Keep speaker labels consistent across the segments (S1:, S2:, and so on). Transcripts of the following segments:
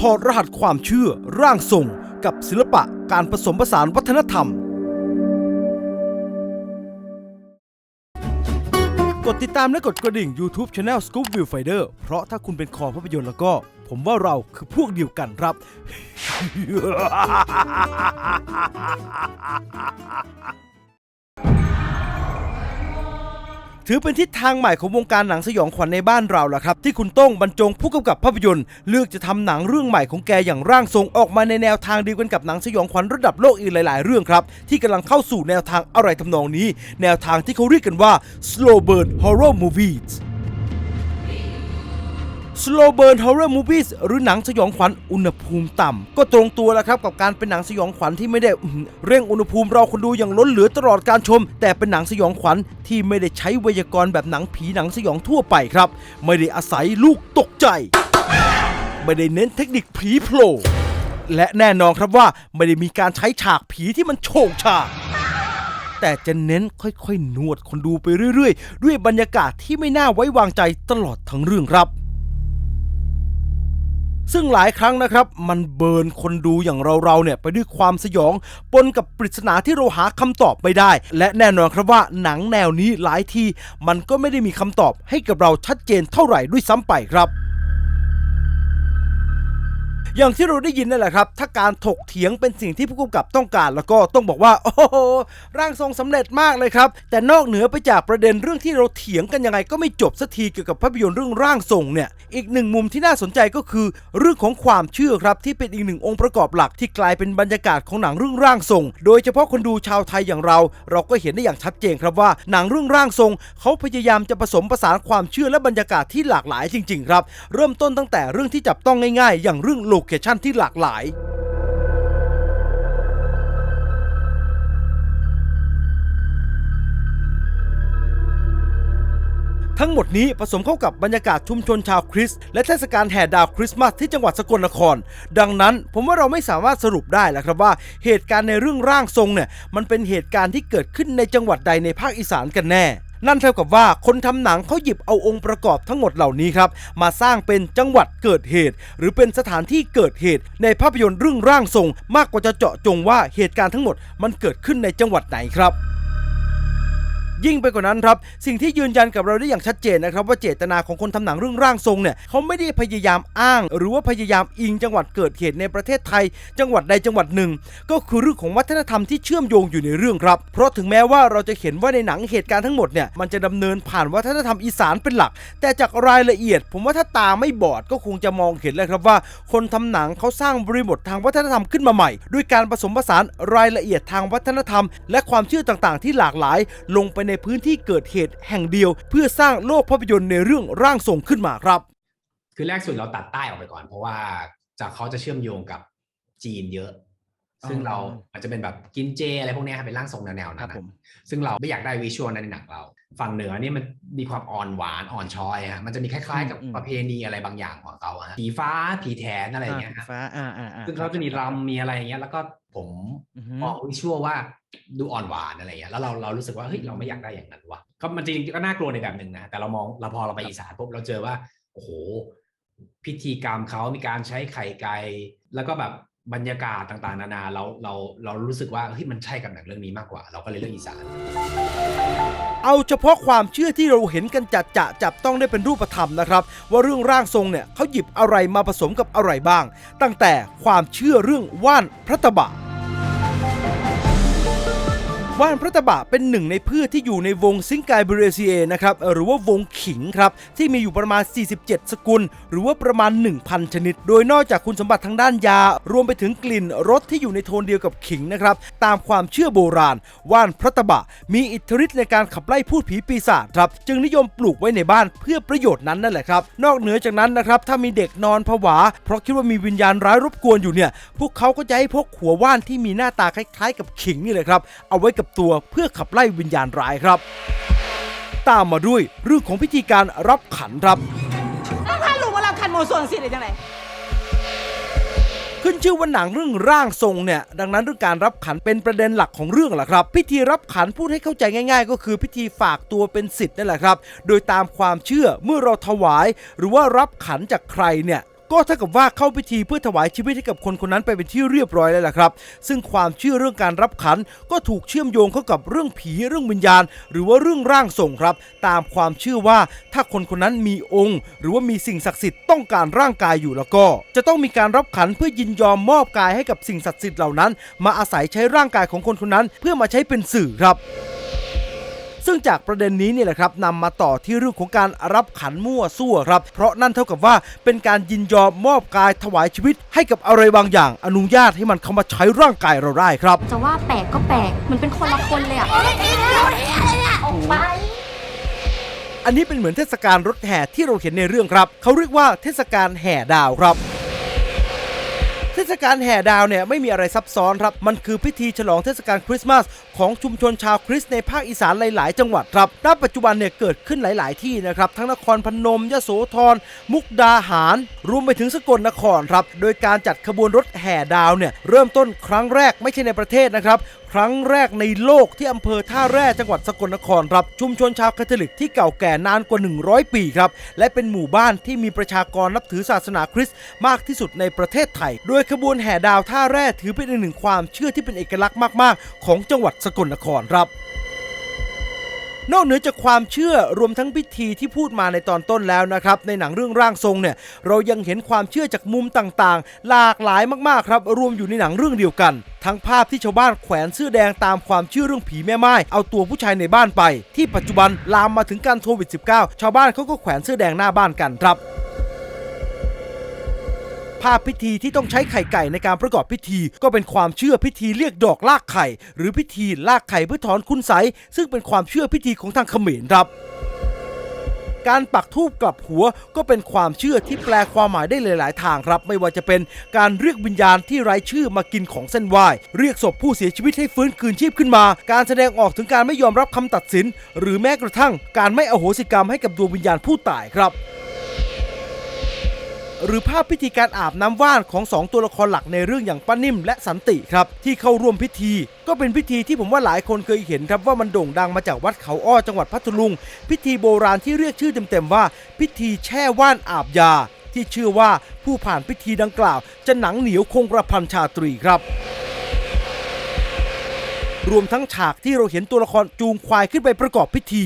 S1: ถอดรหัสความเชื่อร่างทรงกับศิลปะการผสมผสานวัฒนธรรม กดติดตามและกดกระดิ่ง YouTube Channel Scoop Viewfinder เพราะถ้าคุณเป็นคอภาพยนตร์แล้วก็ ผมว่าเราคือพวกเดียวกันครับ ถือเป็นทิศทางใหม่ของวงการหนังสยองขวัญในบ้านเราแหละครับ ที่คุณโต้งบรรจงผู้กำกับภาพยนตร์ เลือกจะทำหนังเรื่องใหม่ของแกอย่างร่างทรงออกมาในแนวทางเดียวกันกับหนังสยองขวัญระดับโลกอีกหลาย ๆ เรื่องครับ ที่กำลังเข้าสู่แนวทางอะไรทำนองนี้ แนวทางที่เขาเรียกกันว่า slow burn horror movies slow burn horror movies หรือหนังสยองขวัญอุณหภูมิต่ำ ก็ตรงตัวแล้วครับกับการเป็นหนังสยองขวัญที่ไม่ได้อื้อหือเร่งอุณหภูมิเราคนดูอย่างล้นเหลือตลอดการชม แต่เป็นหนังสยองขวัญที่ไม่ได้ใช้ไวยากรณ์แบบหนังผีหนังสยองทั่วไปครับ ไม่ได้อาศัยลูกตกใจ ไม่ได้เน้นเทคนิคผีโผล่และแน่นอนครับว่าไม่ได้มีการใช้ฉากผีที่มันโฉงฉากแต่จะเน้นค่อยๆ นวดคนดูไปเรื่อยๆ ด้วยบรรยากาศที่ไม่น่าไว้วางใจตลอดทั้งเรื่องครับ ซึ่งหลายครั้งนะครับ มันเบิร์นคนดูอย่างเราๆเนี่ยไปด้วยความสยองปนกับปริศนาที่เราหาคำตอบไม่ได้ และแน่นอนครับว่าหนังแนวนี้หลายทีมันก็ไม่ได้มีคำตอบให้กับเราชัดเจนเท่าไหร่ด้วยซ้ำไปครับ อย่างที่เราได้ยินนั่นแหละครับ ถ้าการถกเถียงเป็นสิ่งที่ผู้กำกับต้องการแล้วก็ต้องบอกว่า โอ้โห ร่างทรงสำเร็จมากเลยครับ แต่นอกเหนือไปจากประเด็นเรื่องที่เราเถียงกันยังไงก็ไม่จบสักทีเกี่ยวกับภาพยนตร์เรื่องร่างทรงเนี่ย อีกหนึ่งมุมที่น่าสนใจก็คือ เรื่องของความเชื่อครับที่เป็นอีกหนึ่งองค์ประกอบหลักที่กลายเป็นบรรยากาศของหนังเรื่องร่างทรง โดยเฉพาะคนดูชาวไทยอย่างเรา เราก็เห็นได้อย่างชัดเจนครับว่าหนังเรื่องร่างทรง เขาพยายามจะผสมผสานความเชื่อและบรรยากาศที่หลากหลายจริง ๆ ครับ เริ่มต้นตั้งแต่เรื่องที่จับต้องง่าย ๆ อย่างเรื่องโลเคชันที่หลากหลายทั้งหมดนี้ผสมเข้ากับบรรยากาศชุมชนชาวคริสต์และเทศกาลแห่ดาวคริสต์มาสที่จังหวัดสกลนคร ดังนั้นผมว่าเราไม่สามารถสรุปได้แล้วครับว่าเหตุการณ์ในเรื่องร่างทรงเนี่ยมันเป็นเหตุการณ์ที่เกิดขึ้นในจังหวัดใดในภาคอีสานกันแน่ นั่นเท่ากับว่าคนทำหนังเขาหยิบเอาองค์ประกอบทั้งหมดเหล่านี้ครับ มาสร้างเป็นจังหวัดเกิดเหตุ หรือเป็นสถานที่เกิดเหตุ ในภาพยนตร์เรื่องร่างทรง มากกว่าจะเจาะจงว่าเหตุการณ์ทั้งหมดมันเกิดขึ้นในจังหวัดไหนครับ ยิ่งไปกว่านั้นครับสิ่งที่ยืนยันกับเราได้อย่างชัดเจนนะครับ ว่าเจตนาของคนทำหนังเรื่องร่างทรงเนี่ยเขาไม่ได้พยายามอ้าง หรือว่าพยายามอิงจังหวัดเกิดเหตุในประเทศไทย จังหวัดใดจังหวัดหนึ่ง ก็คือเรื่องของวัฒนธรรมที่เชื่อมโยงอยู่ในเรื่องครับ เพราะถึงแม้ว่าเราจะเห็นว่าในหนังเหตุการณ์ทั้งหมดเนี่ยมันจะดำเนินผ่านวัฒนธรรมอีสานเป็นหลัก แต่จากรายละเอียด ผมว่าถ้าตาไม่บอดก็คงจะมองเห็นเลยครับว่า คนทำหนังเขาสร้างบริบททางวัฒนธรรมขึ้นมาใหม่ ด้วยการผสมผสานรายละเอียดทางวัฒนธรรม และความเชื่อต่างๆ ที่หลากหลาย ลงไปในพื้นที่เกิดเหตุแห่งเดียว เพื่อสร้างโลกภาพยนตร์ในเรื่องร่างทรงขึ้นมาครับ
S2: คือแรกสุดเราตัดใต้ออกไปก่อน เพราะว่าจากเขาจะเชื่อมโยงกับจีนเยอะ ซึ่ง
S1: อ๋อ
S2: เราอาจจะเป็นแบบกินเจอะไรพวกเนี้ยครับเป็นร่างทรงแนวๆ
S1: ค
S2: นั้
S1: รับ
S2: น
S1: ผ
S2: นะ
S1: ม
S2: ซึ่งเราไม่อยากได้วิชวลนั้นในหนังเรา ฝั่งเหนือนี่มันมีความอ่อนหวานอ่อนช้อยฮะมันจะมีคล้ายๆ กับ
S1: อืม
S2: ประเพณีอะไรบางอย่างของเขาฮะผีฟ้าผีแถนอะไรอย่างเงี้ย
S1: อ่า
S2: ฮะ
S1: ฟ้าอ่าอ่าอ่า
S2: ซึ่งเขาจะมีรำมีอะไรอย่างเงี้ยแล้วก็ผม
S1: อือฮึ
S2: มองวิชวลว่าดูอ่อนหวานอะไรอย่างเงี้ยแล้วเราเรารู้สึกว่าเฮ้ยเราไม่อยากได้อย่างนั้นว่ะก็มันจริงๆก็น่ากลัวในแบบหนึ่งนะแต่เรามองเราพอเราไปอีสานปุ๊บเราเจอว่าโอ้โหพิธีกรรมเขามีการใช้ไข่ไก่แล้วก็แบบบรรยากาศต่างๆ นานาเราเราเรารู้สึกว่าเฮ้ยมันใช่กับหนังเรื่องนี้มากกว่า เราก็เลยเลือกอีสาน
S1: เอาเฉพาะความเชื่อที่เราเห็นกันจัดจะจับต้องได้เป็นรูปธรรมนะครับ ว่าเรื่องร่างทรงเนี่ยเขาหยิบอะไรมาผสมกับอะไรบ้าง ตั้งแต่ความเชื่อเรื่องว่านพระตบะ ว่านพระตะบะเป็นหนึ่งในพืชที่อยู่ในวงซิงไกเบเรเซียนะครับหรือว่าวงขิงครับที่มีอยู่ประมาณ 47 สกุล หรือว่าประมาณ 1,000 ชนิด โดยนอกจากคุณสมบัติทางด้านยา รวมไปถึงกลิ่นรสที่อยู่ในโทนเดียวกับขิงนะครับตามความเชื่อโบราณ ว่านพระตะบะ มีอิทธิฤทธิ์ในการขับไล่พูดผีปีศาจครับจึงนิยมปลูกไว้ในบ้านเพื่อประโยชน์นั้นนั่นแหละครับนอกเหนือจากนั้นนะครับถ้ามีเด็กนอนผวา เพราะคิดว่ามีวิญญาณร้ายรบกวนอยู่เนี่ยพวกเขาก็จะให้พกหัวว่านที่มีหน้าตาคล้ายๆ กับขิงนี่เลยครับเอาไว้กับตัวเพื่อขับไล่วิญญาณร้ายครับ ตามมาด้วยเรื่องของพิธีการรับขันครับ
S3: ต้องพาลูกมารับคันโมส่วนสิได้จังได
S1: ขึ้นชื่อว่าหนังเรื่องร่างทรงเนี่ย ดังนั้นเรื่องการรับขันเป็นประเด็นหลักของเรื่องแหละครับ พิธีรับขันพูดให้เข้าใจง่าย ๆ ก็คือพิธีฝากตัวเป็นสิทธิ์นั่นแหละครับ โดยตามความเชื่อเมื่อเราถวาย หรือว่ารับขันจากใครเนี่ย ก็เท่ากับว่าเข้าพิธีเพื่อถวายชีวิตให้กับคนคนนั้นไปเป็นที่เรียบร้อยแล้วล่ะครับ ซึ่งความเชื่อเรื่องการรับขันก็ถูกเชื่อมโยงเข้ากับเรื่องผีเรื่องวิญญาณ หรือว่าเรื่องร่างทรงครับ ตามความเชื่อว่าถ้าคนคนนั้นมีองค์ หรือว่ามีสิ่งศักดิ์สิทธิ์ต้องการร่างกายอยู่แล้วก็ จะต้องมีการรับขันเพื่อยินยอมมอบกายให้กับสิ่งศักดิ์สิทธิ์เหล่านั้น มาอาศัยใช้ร่างกายของคนคนนั้น เพื่อมาใช้เป็นสื่อครับ ซึ่งจากประเด็นนี้เนี่ยแหละครับนำมาต่อที่เรื่องของการรับขันมั่วซั่วครับ เพราะนั่นเท่ากับว่าเป็นการยินยอมมอบกายถวายชีวิต ให้กับอะไรบางอย่าง อนุญาตให้มันเข้ามาใช้ร่างกายเราได้ครับ
S4: จะว่าแปลกก็แปลกมันเป็นคนละคนเลยอะออกไป
S1: อันนี้เป็นเหมือนเทศกาลรถแห่ที่เราเห็นในเรื่องครับ เขาเรียกว่าเทศกาลแห่ดาวครับเท ศกาลแห่ดาวเนี่ยไม่มีอะไรซับซ้อนครับ มันคือพิธีฉลองเทศกาลคริสต์มาสของชุมชนชาวคริสต์ในภาคอีสานหลาย ๆ จังหวัดครับณปัจจุบันเนี่ยเกิดขึ้นหลาย ๆ ที่นะครับ ทั้งนครพนม ยโสธร มุกดาหาร รวมไปถึงสกลนครครับ โดยการจัดขบวนรถแห่ดาวเนี่ยเริ่มต้นครั้งแรกไม่ใช่ในประเทศนะครับครั้งแรกในโลกที่อำเภอท่าแร่จังหวัดสกลนครครับชุมชนชาวคาทอลิกที่เก่าแก่นานกว่า 100 ปีครับ และเป็นหมู่บ้านที่มีประชากรนับถือศาสนาคริสต์มากที่สุดในประเทศไทย โดยขบวนแห่ดาวท่าแร่ถือเป็นอีกหนึ่งความเชื่อที่เป็นเอกลักษณ์มาก ๆ ของจังหวัดสกลนครครับ นอกเหนือจากความเชื่อรวมทั้งพิธีที่พูดมาในตอนต้นแล้วนะครับ ในหนังเรื่องร่างทรงเนี่ยเรายังเห็นความเชื่อจากมุมต่างๆ หลากหลายมากๆครับ รวมอยู่ในหนังเรื่องเดียวกัน ทั้งภาพที่ชาวบ้านแขวนเสื้อแดงตามความเชื่อเรื่องผีแม่ไม้เอาตัวผู้ชายในบ้านไป ที่ปัจจุบันลามมาถึงการโควิด -19 ชาวบ้านเขาก็แขวนเสื้อแดงหน้าบ้านกันครับ ภาพพิธีที่ต้องใช้ไข่ไก่ในการประกอบพิธี ก็เป็นความเชื่อพิธีเรียกดอกลากไข่ หรือพิธีลากไข่เพื่อถอนคุณไสซึ่งเป็นความเชื่อพิธีของทางเขมรครับการปักธูปกลับหัวก็เป็นความเชื่อที่แปลความหมายได้หลาย ๆ ทางครับ ไม่ว่าจะเป็นการเรียกวิญญาณที่ไร้ชื่อมากินของเส้นไหว้เรียกศพผู้เสียชีวิตให้ฟื้นคืนชีพขึ้นมา การแสดงออกถึงการไม่ยอมรับคำตัดสิน หรือแม้กระทั่งการไม่อโหสิกรรมให้กับดวงวิญญาณผู้ตายครับ หรือภาพพิธีการอาบน้ำว่านของสองตัวละครหลักในเรื่องอย่างป้านิ่มและสันติครับ ที่เข้าร่วมพิธี ก็เป็นพิธีที่ผมว่าหลายคนเคยเห็นครับว่ามันโด่งดังมาจากวัดเขาอ้อจังหวัดพัทลุง พิธีโบราณที่เรียกชื่อเต็มๆว่า พิธีแช่ว่านอาบยา ที่เชื่อว่าผู้ผ่านพิธีดังกล่าว จะหนังเหนียวคงกระพันชาตรีครับรวมทั้งฉากที่เราเห็นตัวละครจูงควายขึ้นไปประกอบพิธี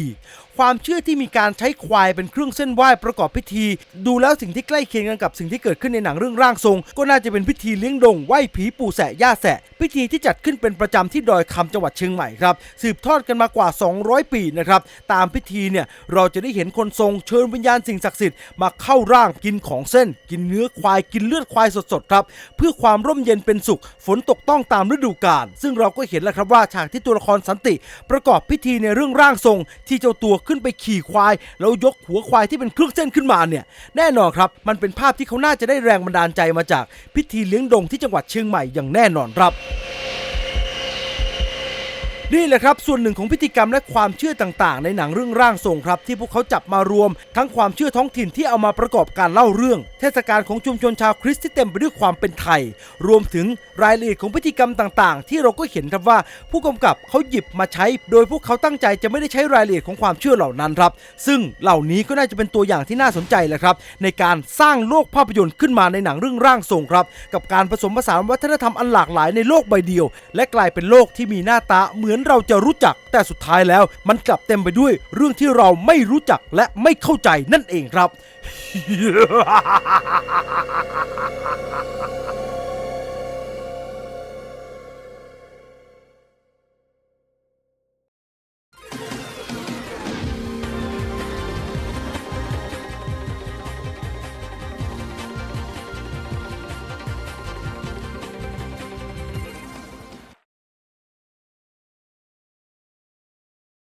S1: ความเชื่อที่มีการใช้ควายเป็นเครื่องเส้นไหว้ประกอบพิธี ดูแล้วสิ่งที่ใกล้เคียงกันกับสิ่งที่เกิดขึ้นในหนังเรื่องร่างทรง ก็น่าจะเป็นพิธีเลี้ยงดงไหว้ผีปู่แสะย่าแสะ พิธีที่จัดขึ้นเป็นประจำที่ดอยคำจังหวัดเชียงใหม่ครับสืบทอดกันมากว่า 200 ปีนะครับตามพิธีเนี่ยเราจะได้เห็นคนทรงเชิญวิญญาณสิ่งศักดิ์สิทธิ์มาเข้าร่างกินของเส้น กินเนื้อควายกินเลือดควายสดๆครับเพื่อความร่มเย็นเป็นสุข ฝนตกต้องตามฤดูกาลซึ่งเราก็เห็นแล้วครับว่าฉากที่ตัวละครสันติ ประกอบพิธีในเรื่องร่างทรงที่เจ้าตัวขึ้นไปขี่ควาย แล้วยกหัวควายที่เป็นเครื่องเส้นขึ้นมาเนี่ยแน่นอนครับ มันเป็นภาพที่เขาน่าจะได้แรงบันดาลใจมาจาก พิธีเลี้ยงดงที่จังหวัดเชียงใหม่อย่างแน่นอนครับ นี่แหละครับ ส่วนหนึ่งของพิธีกรรมและความเชื่อต่างๆ ในหนังเรื่องร่างทรงครับ ที่พวกเขาจับมารวม ทั้งความเชื่อท้องถิ่นที่เอามาประกอบการเล่าเรื่อง เทศกาลของชุมชนชาวคริสต์ที่เต็มไปด้วยความเป็นไทย รวมถึงรายละเอียดของพิธีกรรมต่างๆ ที่เราก็เห็นครับว่าผู้กำกับเขาหยิบมาใช้ โดยพวกเขาตั้งใจจะไม่ได้ใช้รายละเอียดของความเชื่อเหล่านั้นครับ ซึ่งเหล่านี้ก็น่าจะเป็นตัวอย่างที่น่าสนใจแหละครับ ในการสร้างโลกภาพยนตร์ขึ้นมาในหนังเรื่องร่างทรงครับ กับการผสมผสานวัฒนธรรมอันหลากหลายในโลกใบเดียว และกลายเป็นโลกที่มีหน้าตาเหมือนเราจะรู้จัก แต่สุดท้ายแล้วมันกลับเต็มไปด้วยเรื่องที่เราไม่รู้จักและไม่เข้าใจนั่นเองครับ